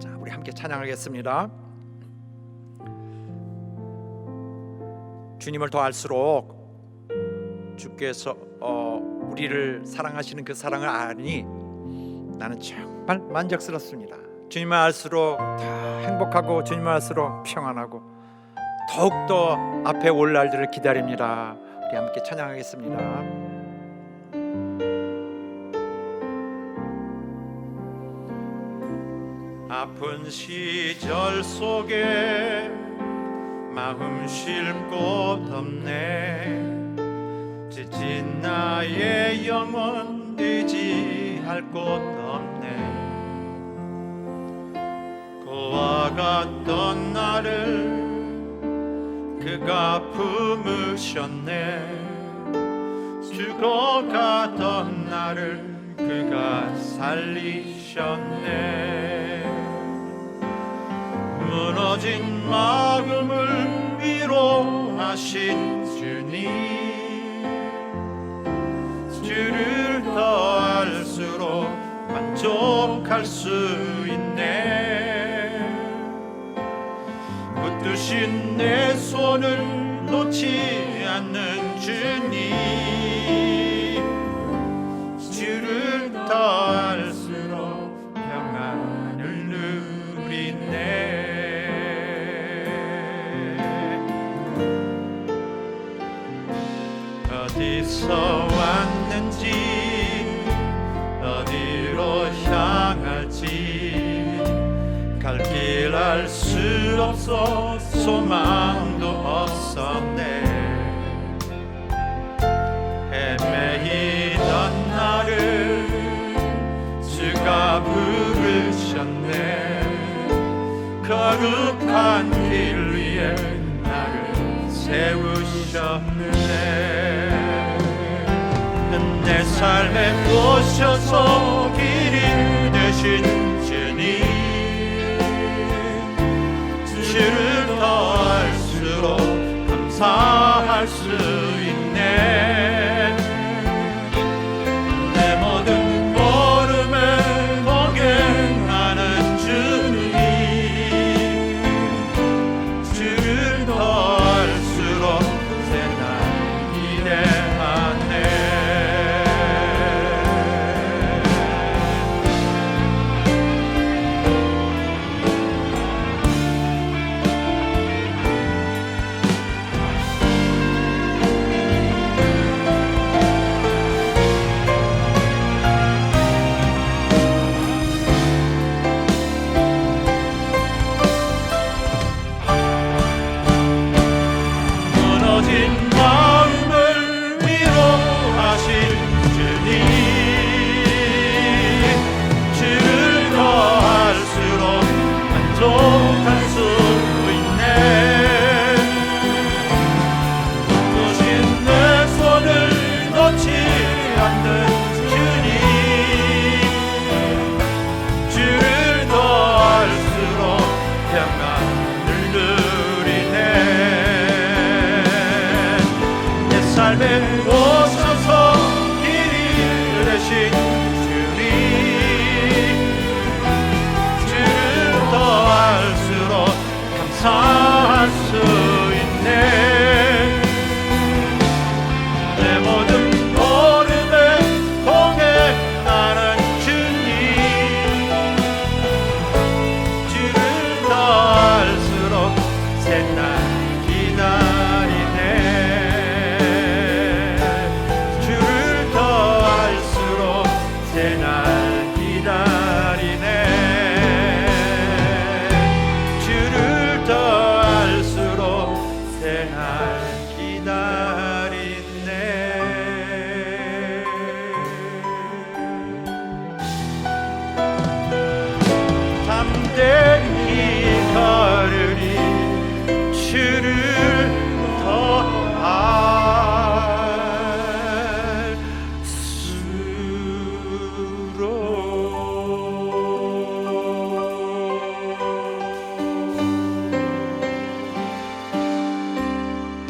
자, 우리 함께 찬양하겠습니다. 주님을 더 알수록 주께서 어, 우리를 사랑하시는 그 사랑을 아니 나는 정말 만족스럽습니다. 주님을 알수록 더 행복하고 주님을 알수록 평안하고 더욱 더 앞에 올 날들을 기다립니다. 우리 함께 찬양하겠습니다. 아픈 시절 속에 마음 쉴곳 없네. 지친 나의 영혼 의지할 곳 없네. 그와 같던 나를 그가 품으셨네. 죽어가던 나를 그가 살리셨네 무너진 마음을 위로하신 주님. 주를 더 알수록 만족할 수 있네. 붙드신 내 손을 놓지 않는 주님 어디서 왔는지 어디로 향할지. 갈 길 알 수 없어 소망도 없었네. 헤매이던 나를 주가 부르셨네. 거룩한 길 위에 나를 세우셨네 내 삶에 오셔서 길이 되신 주님. 주를 더 알수록 감사할 수 있네 삶에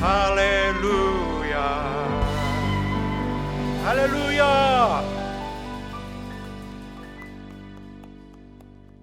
Hallelujah. Hallelujah.